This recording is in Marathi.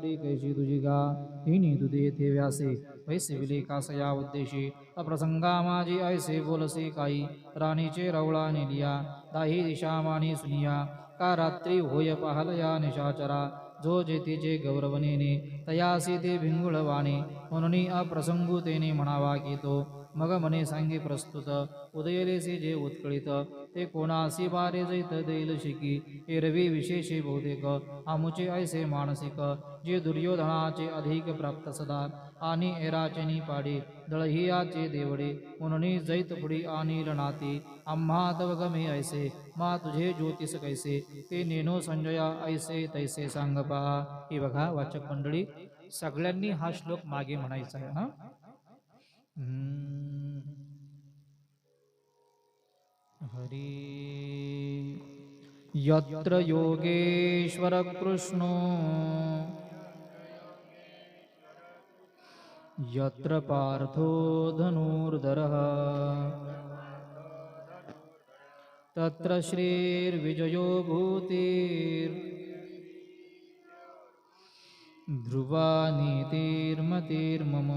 परी कैशी तुझी गा? हिनी तुझे येथे व्यासे पैसे विले कासया उद्देशी? अप्रसंगा माझी ऐसे बोलसे काही राणीचे रवळा नेलिया दाही दिशा मानी सुनिया का रात्री होय पाहलया निशाचरा? जो जेतीचे गौरवनेने तयासी ते भिंगुळवाणे म्हणून अप्रसंगुतेने म्हणावा की तो मग मने सांगे प्रस्तुत उदयलेसी जे उत्कळित ते कोणासी बारे जैत देईल शिकी एरवी विशेषे बहुतेक आमुचे ऐसे मानसिक जे दुर्योधनाचे अधिक प्राप्त सदा आणि एराचे पाडे दळहियाचे देवडे म्हणून जैत पुढी आणि नाती आम्हा तव गमे ऐसे मा तुझे ज्योतिष कैसे ते नेनो संजया ऐसे तैसे सांग बाबा हे बघा वाचक मंडळी सगळ्यांनी हा श्लोक मागे म्हणायचा आहे हा? हरी. यत्र योगेश्वर कृष्णो. यत्र पार्थो धनुर्धरः. तत्र श्रीर्विजयो भूतिर् ध्रुवा नीतिर्मतिर्मम